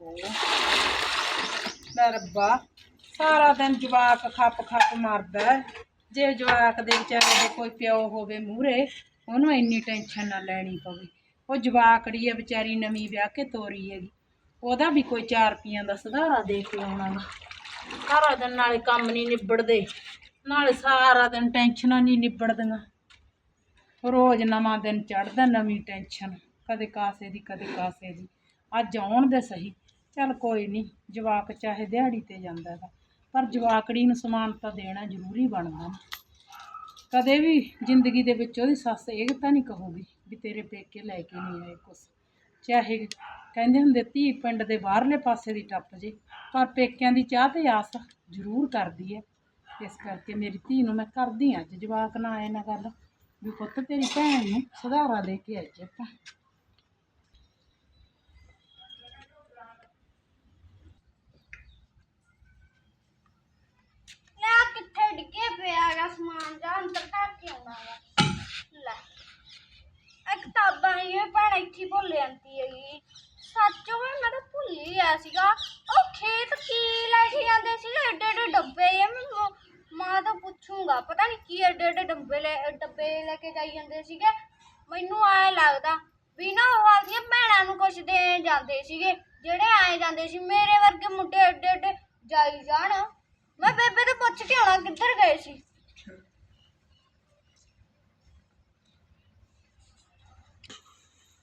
ਓਹੋ ਲੈ ਰੱਬਾ, ਸਾਰਾ ਦਿਨ ਜਵਾਕ ਖੱਪ ਖੱਪ ਮਾਰਦਾ ਹੈ। ਜੇ ਜਵਾਕ ਦੇ ਵਿਚਾਰੇ ਦੇ ਕੋਈ ਪਿਓ ਹੋਵੇ ਮੂਹਰੇ, ਉਹਨੂੰ ਇੰਨੀ ਟੈਨਸ਼ਨ ਨਾ ਲੈਣੀ ਪਵੇ। ਉਹ ਜਵਾਕੜੀ ਹੈ, ਵਿਚਾਰੀ ਨਵੀਂ ਵਿਆਹ ਕੇ ਤੋਰੀ ਹੈਗੀ। ਉਹਦਾ ਵੀ ਕੋਈ ਚਾਰ ਪੀਆਂ ਦਾ ਸੁਧਾਰਾ ਦੇ ਕੇ ਆਉਣਾ ਵਾ ਸਾਰਾ ਦਿਨ ਨਾਲੇ ਕੰਮ ਨਹੀਂ ਨਿਬੜਦੇ, ਨਾਲੇ ਸਾਰਾ ਦਿਨ ਟੈਨਸ਼ਨਾਂ ਨਹੀਂ ਨਿਬੜਦੀਆਂ। ਰੋਜ਼ ਨਵਾਂ ਦਿਨ ਚੜਦਾ ਨਵੀਂ ਟੈਨਸ਼ਨ, ਕਦੇ ਕਾਸੇ ਦੀ, ਕਦੇ ਕਾਸੇ ਦੀ। ਅੱਜ ਆਉਣ ਦੇ ਸਹੀ। ਚੱਲ ਕੋਈ ਨਹੀਂ ਜਵਾਕ ਚਾਹੇ ਦਿਹਾੜੀ ਤੇ ਜਾਂਦਾ ਹੈਗਾ, ਪਰ ਜਵਾਕੜੀ ਨੂੰ ਸਮਾਨ ਤਾਂ ਦੇਣਾ ਜ਼ਰੂਰੀ ਬਣਦਾ ਨਾ। ਕਦੇ ਵੀ ਜ਼ਿੰਦਗੀ ਦੇ ਵਿੱਚ ਉਹਦੀ ਸੱਸ ਇਹ ਤਾਂ ਨਹੀਂ ਕਹੂਗੀ ਵੀ ਤੇਰੇ ਪੇਕੇ ਲੈ ਕੇ ਨਹੀਂ ਆਏ ਕੁਛ। ਚਾਹੇ ਕਹਿੰਦੇ ਹੁੰਦੇ ਧੀ ਪਿੰਡ ਦੇ ਬਾਹਰਲੇ ਪਾਸੇ ਦੀ ਟੱਪ ਜੇ, ਪਰ ਪੇਕਿਆਂ ਦੀ ਚਾਹ ਤੇ ਆਸ ਜ਼ਰੂਰ ਕਰਦੀ ਹੈ। ਇਸ ਕਰਕੇ ਮੇਰੀ ਧੀ ਨੂੰ ਮੈਂ ਕਰਦੀ ਹਾਂ ਅੱਜ ਜਵਾਕ ਨਾ ਆਏ ਨਾ ਗੱਲ, ਵੀ ਪੁੱਤ ਤੇਰੀ ਭੈਣ ਨੂੰ ਸੁਧਾਰਾ ਦੇ ਕੇ ਆਈ ਆਪਾਂ ਲੈ ਆਹ ਕਿੱਥੇ ਡਿੱਗੇ ਪਿਆ ਗਾ ਸਮਾਨ ਜਾਂ ਅੰਦਰ ਧਰ ਕੇ ਆਉਣਾ ਵਾ ਲੈ ਇਹ ਕਿਤਾਬਾਂ ਇਹ ਭੈਣ ਇੱਥੇ ਹੀ ਭੁੱਲ ਜਾਂਦੀ ਹੈਗੀ ਸੱਚ ਓਏ ਮੈਂ ਤਾਂ ਭੁੱਲ ਸੀਗਾ। ਉਹ ਖੇਤ ਕੀ ਲੈ ਕੇ ਜਾਂਦੇ ਸੀ ਏਡੇ ਏਡੇ ਡੱਬੇ ਇਹ ਮੈਂ ਮਾਂ ਤੋਂ ਪੁੱਛੂੰਗਾ। ਪਤਾ ਨਹੀਂ ਕੀ ਏਡੇ ਏਡੇ ਡੱਬੇ ਲੈ ਡੱਬੇ ਲੈ ਕੇ ਜਾਈ ਜਾਂਦੇ ਸੀਗੇ। ਮੈਨੂੰ ਆਏ ਲੱਗਦਾ ਵੀ ਨਾ ਉਹ ਆਪਦੀਆਂ ਭੈਣਾਂ ਨੂੰ ਕੁਛ ਦੇਣ ਜਾਂਦੇ ਸੀਗੇ। ਜਿਹੜੇ ਆਏ ਜਾਂਦੇ ਸੀ, ਮੇਰੇ ਵਰਗੇ ਮੁੰਡੇ ਐਡੇ ਐਡੇ ਜਾਈ ਜਾਣ। ਮੈਂ ਬੇਬੇ ਤੋਂ ਪੁੱਛ ਕੇ ਆਉਣਾ ਕਿੱਧਰ ਗਏ ਸੀ?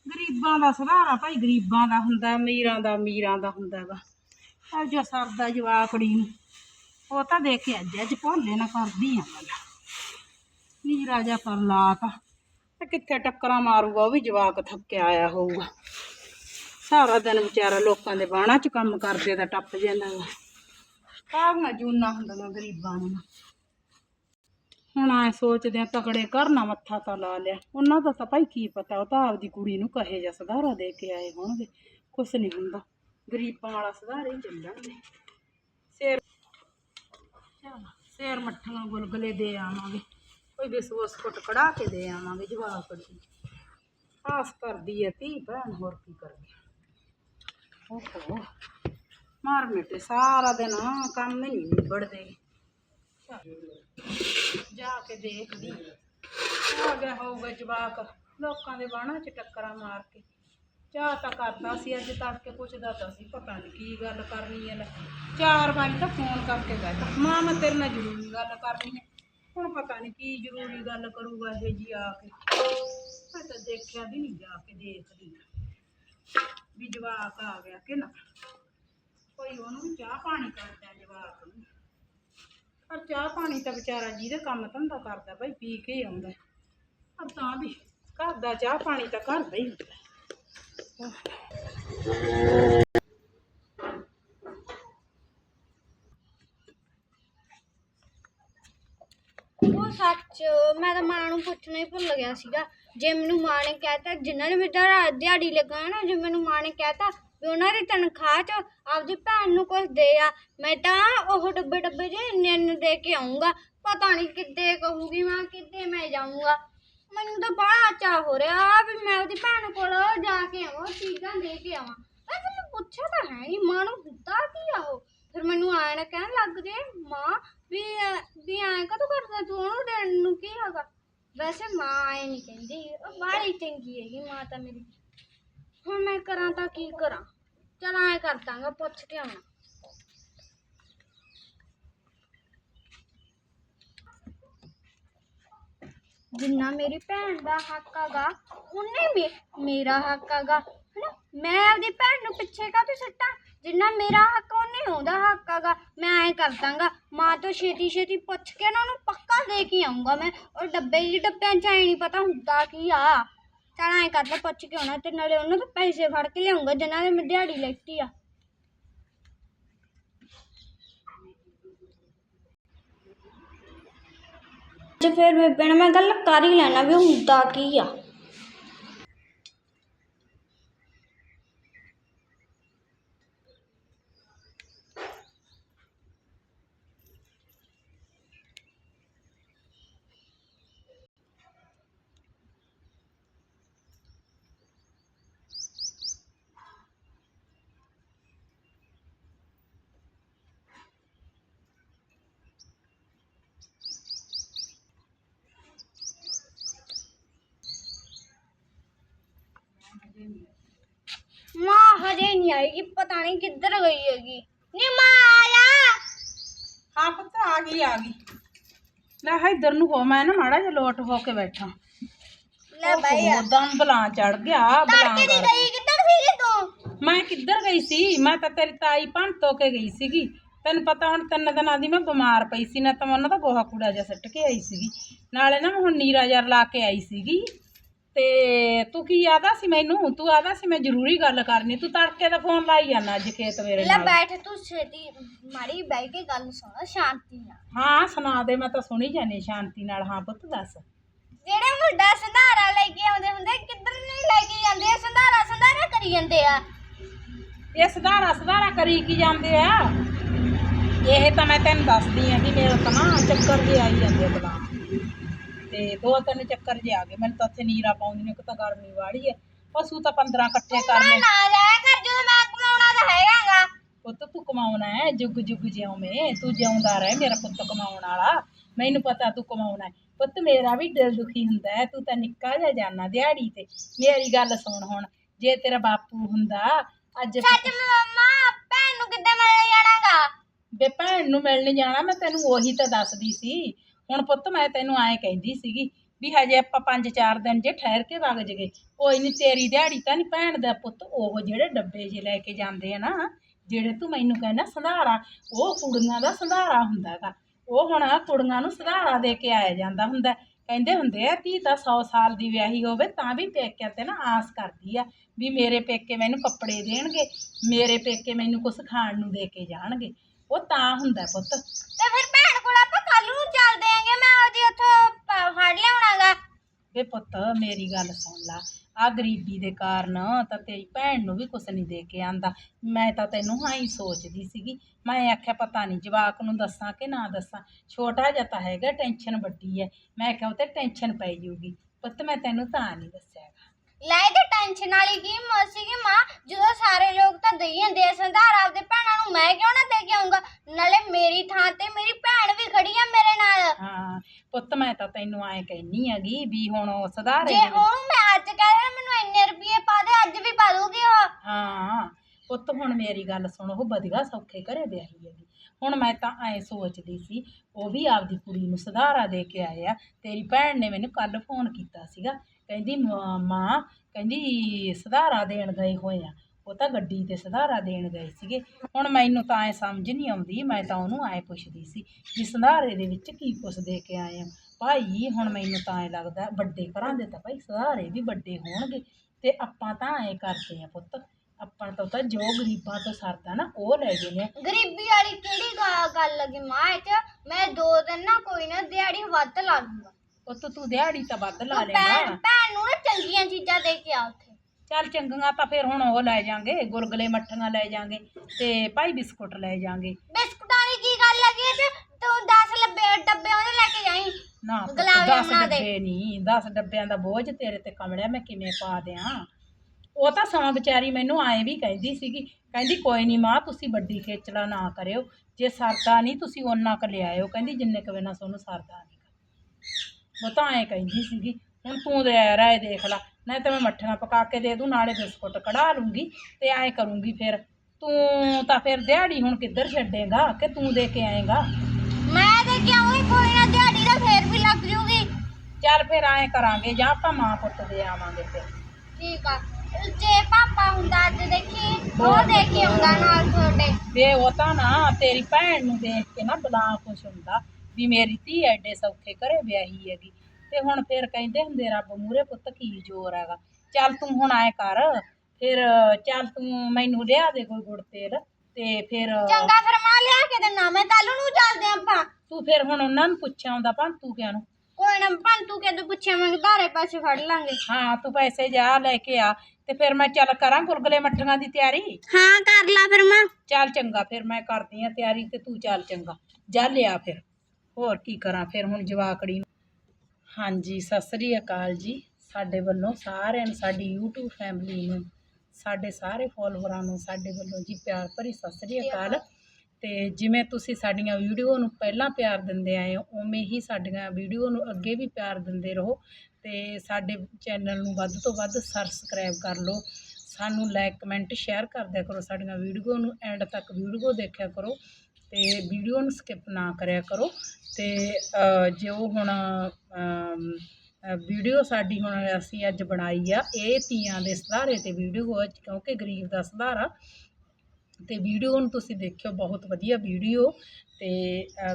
ਗਰੀਬਾਂ ਦਾ ਸੁਧਾਰਾ ਭਾਈ ਗਰੀਬਾਂ ਦਾ ਹੁੰਦਾ, ਅਮੀਰਾਂ ਦਾ ਅਮੀਰਾਂ ਦਾ ਹੁੰਦਾ ਵਾ ਅੱਜ ਜੋ ਸਰਦਾ ਜਵਾਕੜੀ ਨੂੰ। ਉਹ ਤਾਂ ਦੇਖ ਕੇ ਅੱਜ ਅੱਜ ਭੋਲੇ ਨਾ ਕਰਦੀ ਆ ਗੱਲ। ਨੀਰਾ ਜਾ ਪਰ ਲਾਤਾ ਤੇ ਕਿੱਥੇ ਟੱਕਰਾਂ ਮਾਰੂਗਾ, ਉਹ ਵੀ ਜਵਾਕ ਥੱਕਿਆ ਆਇਆ ਹੋਊਗਾ। ਸਾਰਾ ਦਿਨ ਵਿਚਾਰਾ ਲੋਕਾਂ ਦੇ ਬਾਣਾ 'ਚ ਕੰਮ ਕਰਦੇ ਤਾਂ ਟੱਪ ਜਾਂਦਾ ਵਾ ਕਾਹਦੀਆਂ ਜੂਨਾ ਹੁੰਦਾ ਨਾ ਗਰੀਬਾਂ ਨੂੰ ਹੁਣ ਐ ਸੋਚਦੇ ਆ ਤਕੜੇ ਕਰਨਾ ਮੱਥਾ ਤਾਂ ਲਾ ਲਿਆ। ਉਹਨਾਂ ਦਾ ਤਾਂ ਭਾਈ ਕੀ ਪਤਾ ਉਹ ਤਾਂ ਆਪਦੀ ਕੁੜੀ ਨੂੰ ਕਹੇ ਜਾਂ ਸੁਧਾਰਾ ਦੇ ਕੇ ਆਏ ਹੋਣਗੇ। ਕੁਛ ਨਹੀਂ ਹੁੰਦਾ। ਗਰੀਬਾਂ ਵਾਲਾ ਸੁਧਾਰਾ ਹੀ ਚੱਲਣਗੇ। ਸੇਰ ਚੱਲ, ਮੱਠੀਆਂ ਗੁਲਗੁਲੇ ਦੇ ਆਵਾਂਗੇ। ਕੋਈ ਬਿਸਕੁਟ ਕੜਾ ਕੇ ਦੇ ਆਵਾਂਗੇ ਜਵਾਬ ਕਰੀ ਆਸ ਕਰਦੀ ਹੈ ਧੀ ਭੈਣ ਹੋਰ ਕੀ ਕਰਦੀ ਓਹੋ ਮਾਰ ਮਿੱਟੇ ਸਾਰਾ ਦਿਨ ਕੰਮ ਹੀ ਨਹੀਂ ਨਿਬੜਦੇ। ਜਾ ਕੇ ਦੇਖਦੀ। ਆ ਗਿਆ ਹੋਊਗਾ ਜਵਾਕ, ਲੋਕਾਂ ਦੇ ਬਾਣਾ 'ਚ ਟੱਕਰਾਂ ਮਾਰ ਕੇ। ਚਾਹ ਤਾਂ ਕਰਦਾ ਸੀ, ਅੱਜ ਤੱਕ ਕੇ ਪੁੱਛਦਾ ਤਾਂ ਸੀ, ਪਤਾ ਨਹੀਂ ਕੀ ਗੱਲ ਕਰਨੀ ਹੈ ਲੈ। ਚਾਰ ਵਾਰੀ ਤਾਂ ਫੋਨ ਕਰਕੇ ਗਿਆ ਮਾਂ, ਮੈਂ ਤੇਰੇ ਨਾਲ ਜ਼ਰੂਰੀ ਗੱਲ ਕਰਨੀ ਹੈ ਹੁਣ ਪਤਾ ਨਹੀਂ ਕੀ ਜ਼ਰੂਰੀ ਗੱਲ ਕਰੂਗਾ ਇਹ ਜੀ ਆ ਕੇ। ਮੈਂ ਤਾਂ ਦੇਖਿਆ ਵੀ ਨਹੀਂ ਜਾ ਕੇ ਦੇਖਦੀ। ਵੀ ਜਵਾਕ ਆ ਗਿਆ ਕਿ ਨਾ। ਕੋਈ ਉਹਨੂੰ ਚਾਹ ਪਾਣੀ ਕਰਦਾ ਜਵਾਕ ਨੂੰ। ਪਰ ਚਾਹ ਪਾਣੀ ਤਾਂ ਵਿਚਾਰਾ ਜਿਹਦੇ ਕੰਮ ਧੰਦਾ ਕਰਦਾ ਭਾਈ ਪੀ ਕੇ ਹੀ ਆਉਂਦਾ। ਪਰ ਤਾਂ ਵੀ ਘਰ ਦਾ ਚਾਹ ਪਾਣੀ ਤਾਂ ਘਰ ਦਾ ਹੀ ਹੁੰਦਾ। ਉਹ ਸੱਚ, ਮੈਂ ਤਾਂ ਮਾਂ ਨੂੰ ਪੁੱਛਣਾ ਹੀ ਭੁੱਲ ਗਿਆ ਸੀਗਾ। ਜੇ ਮੈਨੂੰ ਮਾਂ ਨੇ ਕਹਿਤਾ, ਜਿਨ੍ਹਾਂ ਨੇ ਮੇਰਾ ਦਿਹਾੜੀ ਲੱਗਾ ਨਾ ਜੇ ਮੈਨੂੰ ਮਾਂ ਨੇ ਕਹਿਤਾ ਵੀ ਉਹਨਾਂ ਦੀ ਤਨਖਾਹ ਚ ਆਪਦੀ ਭੈਣ ਨੂੰ ਕੁਝ ਦੇ ਆ। ਮੈਂ ਤਾਂ ਉਹ ਡੱਬੇ ਡੱਬੇ ਜੇ ਇੰਨੇ ਇੰਨੇ ਦੇ ਕੇ ਆਉਂਗਾ ਪਤਾ ਨਹੀਂ ਕਿੱਦੇ ਕਹੂਗੀ ਮਾਂ ਕਿੱਦੇ ਮੈਂ ਜਾਊਂਗਾ। ਮੈਨੂੰ ਤਾਂ ਬੜਾ ਚਾਹ ਹੋ ਰਿਹਾ ਵੀ ਮੈਂ ਉਹਦੀ ਭੈਣ ਕੋਲ ਜਾ ਕੇ ਆਵਾਂ ਚੀਜ਼ਾਂ ਦੇ ਕੇ ਆਵਾਂ। ਵੈਸੇ ਮੈਂ ਪੁੱਛਿਆ ਤਾਂ ਹੈ ਹੀ ਮਾਂ ਨੂੰ ਹੁੰਦਾ ਕੀ ਆ ਉਹ? ਫਿਰ ਮੈਨੂੰ ਆਣ ਕਹਿਣ ਲੱਗ ਜੇ ਮਾਂ ਵੀ ਅਹ, ਵੀ ਐਂ ਕਦੋਂ ਕਰਦਾ ਤੂੰ? ਉਹਨੂੰ ਦੇਣ ਨੂੰ ਕੀ ਹੈਗਾ? ਵੈਸੇ ਮਾਂ ਐ ਨਹੀਂ ਕਹਿੰਦੀ ਉਹ ਬਾਹਲੀ ਚੰਗੀ ਹੈਗੀ ਮਾਂ ਤਾਂ ਮੇਰੀ। ਹੁਣ ਮੈਂ ਕਰਾਂ ਤਾਂ ਕੀ ਕਰਾਂ? ਚਲ ਐਂ ਕਰ ਦਾਂਗਾ ਪੁੱਛ ਕੇ ਆਉਣਾ ਜਿੰਨਾ ਮੇਰੀ ਭੈਣ ਦਾ ਹੱਕ ਹੈਗਾ ਉਹਨੇ ਮੇ- ਮੇਰਾ ਹੱਕ ਹੈਗਾ ਹਨਾ ਮੈਂ ਆਪਦੀ ਭੈਣ ਨੂੰ ਪਿੱਛੇ ਕਾਹਤੋਂ ਸੱਟਾਂ ਜਿੰਨਾ ਮੇਰਾ ਹੱਕ ਉਹਨੇ ਉਹਦਾ ਹੱਕ ਹੈਗਾ ਮੈਂ ਐਂ ਕਰ ਦਾਂਗਾ ਮਾਂ ਤੋਂ ਛੇਤੀ ਛੇਤੀ ਪੁੱਛ ਕੇ ਨਾ ਉਹਨੂੰ ਪੱਕਾ ਦੇ ਕੇ ਆਉਂਗਾ ਮੈਂ ਉਹ ਡੱਬੇ ਜੀ ਡੱਬਿਆਂ ਚ ਐ ਨਹੀਂ ਪਤਾ ਹੁੰਦਾ ਕੀ ਆ ਚੱਲ ਐਂ ਕਰਦਾ ਪੁੱਛ ਕੇ ਆਉਣਾ ਤੇ ਨਾਲੇ ਉਹਨਾਂ ਤੋਂ ਪੈਸੇ ਫੜ ਕੇ ਲਿਆਉਂਗਾ ਜਿਨ੍ਹਾਂ ਦੇ ਮੈਂ ਦਿਹਾੜੀ ਲੈਤੀ ਆ। ਤੇ ਫਿਰ ਬੇਬੇ ਨਾਲ ਮੈਂ ਗੱਲ ਕਰ ਹੀ ਲੈਣਾ ਵੀ ਹੁੰਦਾ ਕੀ ਆ। ਅਜੇ ਨਹੀਂ ਆਏਗੀ ਪਤਾ ਨਹੀਂ ਕਿੱਧਰ ਗਈ ਹੈਗੀ। ਨੀ ਮਾਂ ਆ ਜਾ ਹਾਂ ਪੁੱਤ ਆ ਗਈ ਆ ਗਈ। ਲੈ ਇੱਧਰ ਨੂੰ ਹੋ ਮੈਂ ਨਾ ਮਾੜਾ ਜਿਹਾ ਲੋਟ ਹੋ ਕੇ ਬੈਠਾ। ਲੈ ਬਾਈ ਆ ਦਮ ਬਲਾਂ ਚੜ ਗਿਆ ਬਲਾਂ ਤੜਕੇ ਦੀ ਕਰ ਗਈ ਕਿੱਧਰ ਸੀਗੀ ਤੂੰ? ਮੈਂ ਕਿੱਧਰ ਗਈ ਸੀ? ਮੈਂ ਤਾਂ ਤੇਰੀ ਤਾਈ ਭੰਨ ਤੋਂ ਕੇ ਗਈ ਸੀਗੀ। ਤੈਨੂੰ ਪਤਾ ਹੁਣ ਤਿੰਨ ਦਿਨਾਂ ਦੀ ਮੈਂ ਬਿਮਾਰ ਪਈ ਸੀ ਨਾ ਤਾਂ ਮੈਂ ਉਹਨਾਂ ਦਾ ਗੋਹਾ ਕੂੜਾ ਜਿਹਾ ਸੁੱਟ ਕੇ ਆਈ ਸੀਗੀ। ਨਾਲੇ ਨਾ ਮੈਂ ਹੁਣ ਨੀਰਾ ਜਰ ਲਾ ਕੇ ਆਈ ਸੀਗੀ। ਤੇ ਤੂੰ ਕੀ ਆਦਾ ਸੀ ਮੈਨੂੰ? ਤੂੰ ਆਦਾ ਸੀ ਮੈਂ ਜ਼ਰੂਰੀ ਗੱਲ ਕਰਨੀ। ਤੂੰ ਤੜਕੇ ਦਾ ਫੋਨ ਲਾਈ ਜਾਣਾ ਅੱਜ ਖੇਤ ਮੇਰੇ ਲੈ ਨਾਲ। ਬੈਠ ਤੂੰ ਛੇਤੀ ਮਾੜੀ ਬਹਿ ਕੇ ਗੱਲ ਸੁਣ ਸ਼ਾਂਤੀ ਨਾਲ। ਹਾਂ ਸੁਣਾ ਦੇ ਮੈਂ ਤਾਂ ਸੁਣੀ ਜਾਨੀ ਸ਼ਾਂਤੀ ਨਾਲ। ਹਾਂ ਪੁੱਤ ਦੱਸ। ਜਿਹੜੇ ਮੁੰਡਾ ਸੰਧਾਰਾ ਲੈ ਕੇ ਆਉਂਦੇ ਹੁੰਦੇ ਕਿੱਧਰ ਨਹੀਂ ਲੈ ਕੇ ਜਾਂਦੇ ਆ? ਸੰਧਾਰਾ ਸੰਧਾਰਾ ਕਰੀ ਜਾਂਦੇ ਆ। ਇਹ ਸੁਧਾਰਾ ਸੁਧਾਰਾ ਕਰੀ ਕੀ ਜਾਂਦੇ ਆ? ਇਹ ਤਾਂ ਮੈਂ ਤੈਨੂੰ ਦੱਸਦੀ ਆ ਕਿ ਮੇਰੇ ਤਾਂ ਨਾ ਚੱਕਰ ਜੇ ਆਈ ਜਾਂਦੇ ਬਲਾ। ਤੇ ਦੋ ਤਿੰਨ ਚੱਕਰ ਜੇ ਆ ਗਏ ਮੈਨੂੰ ਤਾਂ ਉੱਥੇ ਨੀਰਾ ਪਾਉਂਦੀ ਨੇ ਇੱਕ ਤਾਂ ਗਰਮੀ ਵਾੜੀ ਹੈ ਪਸ਼ੂ ਤਾਂ 15 ਇਕੱਠੇ ਕਰ ਲੈ ਨਾ ਜਾਇਆ ਕਰ ਜਦੋਂ ਮੈਂ ਕਮਾਉਣਾ ਤਾਂ ਹੈਗਾਗਾ। ਪੁੱਤ ਤੂੰ ਕਮਾਉਣਾ ਹੈ ਜੁਗ ਜੁਗ ਜਿਉਵੇਂ। ਤੂੰ ਜਿਉਂਦਾ ਰਹਿ ਮੇਰਾ ਪੁੱਤ ਕਮਾਉਣ ਵਾਲਾ। ਮੈਨੂੰ ਪਤਾ ਤੂੰ ਕਮਾਉਣਾ ਹੈ। ਪੁੱਤ ਮੇਰਾ ਵੀ ਦਿਲ ਦੁਖੀ ਹੁੰਦਾ ਹੈ ਤੂੰ ਤਾਂ ਨਿੱਕਾ ਜਿਹਾ ਜਾਣਾ ਦਿਹਾੜੀ ਤੇ। ਮੇਰੀ ਗੱਲ ਸੁਣ ਹੁਣ ਜੇ ਤੇਰਾ ਬਾਪੂ ਹੁੰਦਾ ਅੱਜ ਸੱਚ ਮੰਮਾ ਭੈਣ ਨੂੰ ਕਿੱਦਾਂ ਮਿਲਣ ਜਾਣਾਗਾ? ਬੇ ਭੈਣ ਨੂੰ ਮਿਲਣ ਜਾਣਾ ਮੈਂ ਤੈਨੂੰ ਉਹੀ ਤਾਂ ਦੱਸਦੀ ਸੀ। ਹੁਣ ਪੁੱਤ ਮੈਂ ਤੈਨੂੰ ਐਂ ਕਹਿੰਦੀ ਸੀਗੀ ਵੀ ਹਜੇ ਆਪਾਂ ਪੰਜ ਚਾਰ ਦਿਨ ਜੇ ਠਹਿਰ ਕੇ ਵਗ ਜਗੇ, ਕੋਈ ਨਹੀਂ ਤੇਰੀ ਦਿਹਾੜੀ ਤਾਂ ਨਹੀਂ ਭੈਣ ਦਾ ਪੁੱਤ, ਉਹ ਜਿਹੜੇ ਡੱਬੇ ਜੇ ਲੈ ਕੇ ਜਾਂਦੇ ਆ ਨਾ, ਜਿਹੜੇ ਤੂੰ ਮੈਨੂੰ ਕਹਿੰਦਾ ਸੰਧਾਰਾ, ਉਹ ਕੁੜੀਆਂ ਦਾ ਸੰਧਾਰਾ ਹੁੰਦਾਗਾ। ਉਹ ਹੁਣ ਕੁੜੀਆਂ ਨੂੰ ਸੰਧਾਰਾ ਦੇ ਕੇ ਆਇਆ ਜਾਂਦਾ ਹੁੰਦਾ। ਕਹਿੰਦੇ ਹੁੰਦੇ ਆ, ਧੀ ਤਾਂ 100 ਸਾਲ ਦੀ ਵਿਆਹੀ ਹੋਵੇ ਤਾਂ ਵੀ ਪੇਕਿਆਂ ਤੇ ਨਾ ਆਸ ਕਰਦੀ ਆ ਵੀ ਮੇਰੇ ਪੇਕੇ ਮੈਨੂੰ ਕੱਪੜੇ ਦੇਣਗੇ, ਮੇਰੇ ਪੇਕੇ ਮੈਨੂੰ ਕੁਝ ਖਾਣ ਨੂੰ ਦੇ ਕੇ ਜਾਣਗੇ। ਉਹ ਤਾਂ ਹੁੰਦਾ ਪੁੱਤ ਤੇ ਫਿਰ ਭੈਣ ਕੋਲ ਆਪਾਂ ਕੱਲ ਨੂੰ ਚੱਲਦੇ ਆਂਗੇ ਮੈਂ ਉਹਦੀ ਉੱਥੋਂ ਪ- ਫੜ ਲਿਆਉਣਾਗਾ ਵੇ ਪੁੱਤ, ਮੇਰੀ ਗੱਲ ਸੁਣ ਲਾ। ਆ ਗਰੀਬੀ ਦੇ ਕਾਰਨ ਤਾਂ ਤੇਰੀ ਭੈਣ ਨੂੰ ਵੀ ਕੁਛ ਨਹੀਂ ਦੇ ਕੇ ਆਂਦਾ। ਮੈਂ ਤਾਂ ਤੈਨੂੰ ਹਾਂ ਹੀ ਸੋਚਦੀ ਸੀਗੀ। ਮੈਂ ਆਖਿਆ, ਪਤਾ ਨਹੀਂ ਜਵਾਕ ਨੂੰ ਦੱਸਾਂ ਕਿ ਨਾ ਦੱਸਾਂ। ਛੋਟਾ ਜਿਹਾ ਤਾਂ ਹੈਗਾ, ਟੈਨਸ਼ਨ ਵੱਡੀ ਹੈ ਮੈਂ ਕਿਹਾ, ਉਹ ਤੇ ਟੈਨਸ਼ਨ ਪੈ ਜੂਗੀ। ਪੁੱਤ, ਮੈਂ ਤੈਨੂੰ ਤਾਂ ਨਹੀਂ ਦੱਸਿਆ ਹੈਗਾ। ਲੈ ਤੇ ਟੈਨਸ਼ਨ ਵਾਲੀ ਕੀ ਮੋਸੀ ਮਾਂ? ਜਦੋਂ ਸਾਰੇ ਲੋਕ ਤਾਂ ਦੇਈ ਜਾਂਦੇ ਆ ਸੰਧਾਰ ਆਪਦੇ ਭੈਣਾਂ ਨੂੰ ਮੈਂ ਕਿਉਂ ਨਾ ਦੇ ਕੇ ਆਉਂਗਾ ਨਾਲੇ ਮੇਰੀ ਥਾਂ ਤੇ ਮੇਰੀ ਭੈਣ ਵੀ ਖੜੀ ਆ ਮੇਰੇ ਨਾਲ। ਹਾਂ ਪੁੱਤ ਮੈਂ ਤਾਂ ਤੈਨੂੰ ਐਂ ਕਹਿਨੀ ਹੈਗੀ ਵੀ ਹੁਣ ਉਹ ਸੁਧਾਰੇ ਜੇ ਉਹਨੂੰ ਮੈਂ ਅੱਜ ਕਹਿ ਰਿਹਾ ਮੈਨੂੰ ਇੰਨੇ ਰੁਪਏ ਪਾ ਦੇ ਅੱਜ ਵੀ ਪਾ ਦੂਗੀ ਉਹ। ਹਾਂ ਪੁੱਤ ਹੁਣ ਮੇਰੀ ਗੱਲ ਸੁਣ ਉਹ ਵਧੀਆ ਸੌਖੇ ਘਰੇ ਵਿਆਹੀ ਹੈਗੀ। ਹੁਣ ਮੈਂ ਤਾਂ ਐ ਸੋਚਦੀ ਸੀ ਉਹ ਵੀ ਆਪਦੀ ਕੁੜੀ ਨੂੰ ਸੁਧਾਰਾ ਦੇ ਕੇ ਆਏ ਆ ਤੇਰੀ ਭੈਣ ਨੇ ਮੈਨੂੰ ਕੱਲ ਫੋਨ ਕੀਤਾ ਸੀਗਾ ਕਹਿੰਦੀ ਮਾਂ ਕਹਿੰਦੀ ਸਧਾਰਾ ਦੇਣ ਗਏ ਹੋਏ ਆ। ਉਹ ਤਾਂ ਗੱਡੀ ਤੇ ਸਧਾਰਾ ਦੇਣ ਗਏ ਸੀਗੇ। ਹੁਣ ਮੈਨੂੰ ਤਾਂ ਐ ਸਮਝ ਨਹੀਂ ਆਉਂਦੀ, ਮੈਂ ਤਾਂ ਉਹਨੂੰ ਐ ਪੁੱਛਦੀ ਸੀ ਵੀ ਸਧਾਰੇ ਦੇ ਵਿੱਚ ਕੀ ਕੁਛ ਦੇ ਕੇ ਆਏ ਆ। ਭਾਈ, ਹੁਣ ਮੈਨੂੰ ਤਾਂ ਐ ਲੱਗਦਾ, ਵੱਡੇ ਘਰਾਂ ਦੇ ਤਾਂ ਭਾਈ ਸਧਾਰੇ ਵੀ ਵੱਡੇ ਹੋਣਗੇ। ਤੇ ਆਪਾਂ ਤਾਂ ਐ ਕਰਦੇ ਆ ਪੁੱਤ, ਆਪਾਂ ਤੋਂ ਤਾਂ ਜੋ ਗਰੀਬਾਂ ਤੋਂ ਸਰਦਾ ਨਾ, ਉਹ ਲੈ ਗਏ ਨੇ ਗਰੀਬੀ ਵਾਲੀ ਕਿਹੜੀ ਗਾ- ਗੱਲ ਲੱਗੀ ਮਾਂ ਇਹ 'ਚ? ਮੈਂ ਦੋ ਦਿਨ ਨਾ ਕੋਈ ਨਾ ਦਿਹਾੜੀ ਵੱਧ ਲਾ ਲੂੰਗਾ ਪੁੱਤ ਤੂੰ ਦਿਹਾੜੀ ਤਾਂ ਵੱਧ ਲਾ ਤੂੰ ਭੈਣ ਭੈਣ ਨੂੰ ਨਾ ਚੰਗੀਆਂ ਚੀਜ਼ਾਂ ਦੇ ਕੇ ਆ ਉੱਥੇ। ਚੱਲ ਚੰਗੀਆਂ ਤਾਂ ਫਿਰ ਹੁਣ ਉਹ ਲੈ ਜਾਾਂਗੇ ਗੁਲਗੁਲੇ ਮੱਠੀਆਂ ਲੈ ਜਾਾਂਗੇ ਤੇ ਭਾਈ ਬਿਸਕੁਟ ਲੈ ਜਾਾਂਗੇ। ਬਿਸਕੁਟਾਂ ਦੀ ਕੀ ਗੱਲ ਲੱਗੀ ਤੇ ਤੂੰ 10 ਲੱਬੇ ਡੱਬੇ ਉਹਦੇ ਲੈ ਕੇ ਜਾਈਂ। ਨਾ ਪੁੱਤ, ਗੁਲਾਬ ਦਸ ਜਾਮੁਨਾਂ ਦੇ। ਡੱਬੇ ਨਹੀਂ 10 ਡੱਬਿਆਂ ਦਾ ਬੋਝ ਤੇਰੇ ਤੇ ਕਮਲਿਆ ਮੈਂ ਕਿਵੇਂ ਪਾ ਦਿਆਂ? ਉਹ ਤਾਂ ਸਮਾਂ ਵਿਚਾਰੀ ਮੈਨੂੰ ਆਏ ਵੀ ਕਹਿੰਦੀ ਸੀਗੀ ਕਹਿੰਦੀ ਕੋਈ ਨਹੀਂ ਮਾਂ ਤੁਸੀਂ ਵੱਡੀ ਖੇਚਲਾ ਨਾ ਕਰਿਓ ਜੇ ਸਰਦਾ ਨਹੀਂ ਤੁਸੀਂ ਉਹਨਾਂ ਕ ਲਿਆਇਓ ਕਹਿੰਦੀ ਜਿੰਨੇ ਕੁ ਬਿਨਾ ਤੁਹਾਨੂੰ ਸਰਦਾ ਨਹੀਂ ਉਹ ਤਾਂ ਐਂ ਕਹਿੰਦੀ ਸੀਗੀ ਹੁਣ ਤੂੰ ਦੇ ਰਾਏ ਦੇਖ ਲਾ ਨਹੀਂ ਤਾਂ ਮੈਂ ਮੱਠੀਆਂ ਪਕਾ ਕੇ ਦੇ ਦੂੰ ਨਾਲੇ ਬਿਸਕੁਟ ਕਢਾ ਲੂੰਗੀ ਤੇ ਐਂ ਕਰੂੰਗੀ ਫਿਰ। ਤੂੰ ਤਾਂ ਫਿਰ ਦਿਹਾੜੀ ਹੁਣ ਕਿੱਧਰ ਛੱਡੇਗਾ ਕਿ ਤੂੰ ਦੇ ਕੇ ਆਏਗਾ? ਮੈਂ ਤੇ ਕਿਉਂ ਕੋਈ ਨਾ ਦਿਹਾੜੀ ਦਾ ਫੇਰ ਵੀ ਲੱਗ ਜੂਗੀ। ਚੱਲ ਫਿਰ ਐਂ ਕਰਾਂਗੇ ਜਾਂ ਆਪਾਂ ਮਾਂ ਪੁੱਤ ਦੇ ਆਵਾਂਗੇ ਫਿਰ। ਠੀਕ ਆ। ਜੇ ਪਾਪਾ ਹੁੰਦਾ ਅੱਜ ਦੇਖੀ ਉਹ ਦੇ ਕੇ ਆਉਂਦਾ ਨਾਲ ਤੁਹਾਡੇ। ਵੇ ਉਹ ਤਾਂ ਨਾ ਤੇਰੀ ਭੈਣ ਨੂੰ ਦੇਖ ਕੇ ਨਾ ਬਲਾ ਖੁਸ਼ ਹੁੰਦਾ। ਵੀ ਮੇਰੀ ਧੀ ਐਡੇ ਸੌਖੇ ਘਰੇ ਵਿਆਹੀ ਹੈਗੀ। ਤੇ ਹੁਣ ਫਿਰ ਕਹਿੰਦੇ ਹੁੰਦੇ ਰੱਬ ਮੂਰੇ ਪੁੱਤ ਕੀ ਜ਼ੋਰ ਹੈਗਾ। ਚੱਲ ਤੂੰ ਹੁਣ ਐ ਕਰ ਫਿਰ ਚੱਲ ਤੂੰ ਮੈਨੂੰ ਲਿਆ ਦੇ ਕੋਈ ਗੁੜ ਤੇਲ ਤੇ ਫਿਰ ਚੰਗਾ ਫਿਰ ਮਾਂ ਲਿਆ ਕੇ ਦੇਣਾ ਮੈਂ ਕੱਲ ਨੂੰ ਚੱਲਦੇ ਆਪਾਂ। ਤੂੰ ਫਿਰ ਹੁਣ ਉਹਨਾਂ ਨੂੰ ਪੁੱਛਿਆ ਹੁੰਦਾ ਭਾਂ ਤੂੰ ਕਿਆ ਨੂੰ? ਕੋਈ ਨਾ ਪੰਤੂ ਕਦੋਂ ਪੁੱਛਿਆ ਮੈਂ ਧਾਰੇ ਪਾਸੇ ਫੜ ਲਾਂਗੇ। ਹਾਂ ਤੂੰ ਪੈਸੇ ਜਾ ਲੈ ਕੇ ਆ ਤੇ ਫਿਰ ਮੈਂ ਚੱਲ ਕਰਾਂ ਗੁਲਗੁਲੇ ਮੱਠੀਆਂ ਦੀ ਤਿਆਰੀ। ਹਾਂ ਕਰ ਲਾ ਫਿਰ ਮਾਂ। ਚੱਲ ਚੰਗਾ ਫਿਰ ਮੈਂ ਕਰਦੀ ਆ ਤਿਆਰੀ ਤੇ ਤੂੰ ਚੱਲ ਚੰਗਾ। ਜਾ ਲਿਆ ਫਿਰ। ਹੋਰ ਕੀ ਕਰਾਂ? ਫਿਰ ਹੁਣ ਜਵਾਕੜੀ ਨੂੰ। ਹਾਂਜੀ, ਸਤਿ ਸ੍ਰੀ ਅਕਾਲ ਜੀ। ਸਾਡੇ ਵੱਲੋਂ ਸਾਰਿਆਂ ਨੂੰ, ਸਾਡੀ YouTube ਫੈਮਿਲੀ ਨੂੰ, ਸਾਡੇ ਸਾਰੇ ਫੋਲੋਵਰਾਂ ਨੂੰ, ਸਾਡੇ ਵੱਲੋਂ ਜੀ ਪਿਆਰ ਭਰੀ ਸਤਿ ਸ੍ਰੀ ਅਕਾਲ। ਤੇ ਜਿਵੇਂ ਤੁਸੀਂ ਸਾਡੀਆਂ ਵੀਡੀਓ ਨੂੰ ਪਹਿਲਾਂ ਪਿਆਰ ਦਿੰਦੇ ਆਏ ਹੋ, ਉਵੇਂ ਹੀ ਸਾਡੀਆਂ ਵੀਡੀਓ ਨੂੰ ਅੱਗੇ ਵੀ ਪਿਆਰ ਦਿੰਦੇ ਰਹੋ। ਤੇ ਸਾਡੇ ਚੈਨਲ ਨੂੰ ਵੱਧ ਤੋਂ ਵੱਧ ਸਬਸਕ੍ਰਾਈਬ ਕਰ ਲਓ। ਸਾਨੂੰ ਲਾਈਕ ਕਮੈਂਟ ਸ਼ੇਅਰ ਕਰਦਿਆ ਕਰੋ। ਸਾਡੀਆਂ ਵੀਡੀਓ ਨੂੰ ਐਂਡ ਤੱਕ ਵੀਡੀਓ ਦੇਖਿਆ ਕਰੋ। ਤੇ ਵੀਡੀਓ ਨੂੰ ਸਕਿਪ ਨਾ ਕਰਿਆ ਕਰੋ। ਤੇ ਜੋ ਹੁਣ ਵੀਡੀਓ ਸਾਡੀ ਹੁਣ ਅਸੀਂ ਅੱਜ ਬਣਾਈ ਆ ਇਹ ਤੀਆਂ ਦੇ ਸੁਧਾਰੇ ਤੇ ਵੀਡੀਓ ਕਿਉਂਕਿ ਗਰੀਬ ਦਾ ਸੁਧਾਰਾ। ਤੇ ਵੀਡੀਓ ਨੂੰ ਤੁਸੀਂ ਦੇਖਿਓ ਬਹੁਤ ਵਧੀਆ ਵੀਡੀਓ। ਤੇ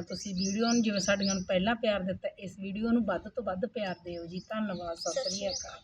ਤੁਸੀਂ ਵੀਡੀਓ ਨੂੰ ਜਿਵੇਂ ਸਾਡੀਆਂ ਨੂੰ ਪਹਿਲਾਂ ਪਿਆਰ ਦਿੱਤਾ ਇਸ ਵੀਡੀਓ ਨੂੰ ਵੱਧ ਤੋਂ ਵੱਧ ਪਿਆਰ ਦਿਓ ਜੀ। ਧੰਨਵਾਦ ਸਤਿ ਸ੍ਰੀ ਅਕਾਲ।